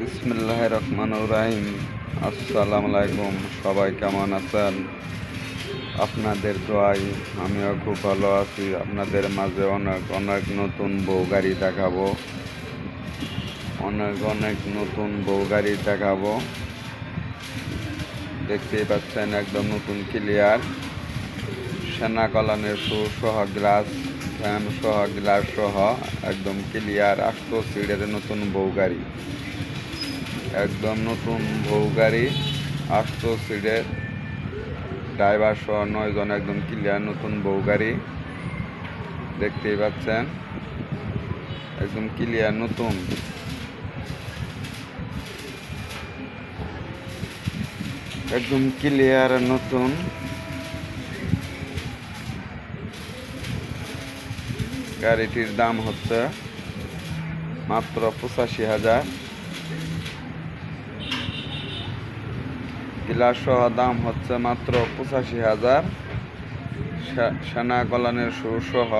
বিসমুল্লাহ রহমান রাহিম আসসালামু আলাইকুম সবাই কেমন আছেন? আপনাদের দোয়াই আমিও খুব ভালো আছি। আপনাদের মাঝে অনেক অনেক নতুন বউ গাড়ি দেখাবো। অনেক অনেক নতুন বউ গাড়ি দেখাবো। দেখতেই পাচ্ছেন একদম নতুন ক্লিয়ার সেনা কলানের শু সহ গ্লাস ফ্যান সহ গ্লাস সহ একদম ক্লিয়ার আটশো সিটের নতুন বউ গাড়ি। একদম নতুন বউ গাড়ি আটশো সিটের ড্রাইভার সহ নয়জন একদম ক্লিয়ার নতুন বউ গাড়ি। দেখতেই পাচ্ছেন, একদম ক্লিয়ার নতুন। একদম ক্লিয়ার নতুন। গাড়িটির দাম হচ্ছে মাত্র পঁচাশি হাজার। গিলাস সহ দাম হচ্ছে মাত্র পঁচাশি হাজার। সেনা কলানের সুর সহ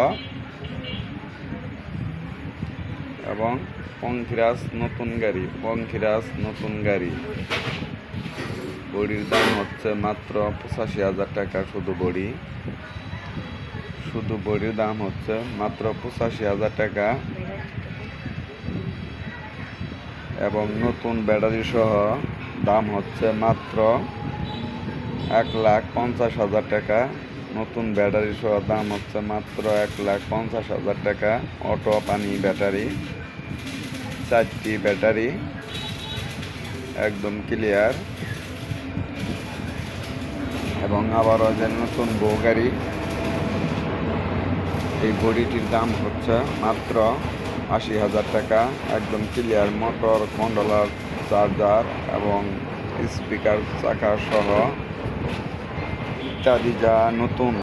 এবং পঙ্খিরাজ নতুন গাড়ি, পঙ্খিরাজ নতুন গাড়ি। বড়ির দাম হচ্ছে মাত্র পঁচাশি হাজার টাকা শুধু বড়ি। শুধু বড়ির দাম হচ্ছে মাত্র পঁচাশি হাজার টাকা। এবং নতুন ব্যাটারি সহ দাম হচ্ছে মাত্র এক লাখ পঞ্চাশ হাজার টাকা। নতুন ব্যাটারি সহ দাম হচ্ছে মাত্র এক লাখ পঞ্চাশ হাজার টাকা। অটো, পানি, ব্যাটারি, চারটি ব্যাটারি, একদম ক্লিয়ার। এবং আবারও যে নতুন বউ গাড়ি, এই বডিটির দাম হচ্ছে মাত্র আশি হাজার টাকা, একদম ক্লিয়ার মোটর কন্ট্রোলার চার্জার এবং স্পিকার চাকা সহ ইত্যাদি যা নতুন।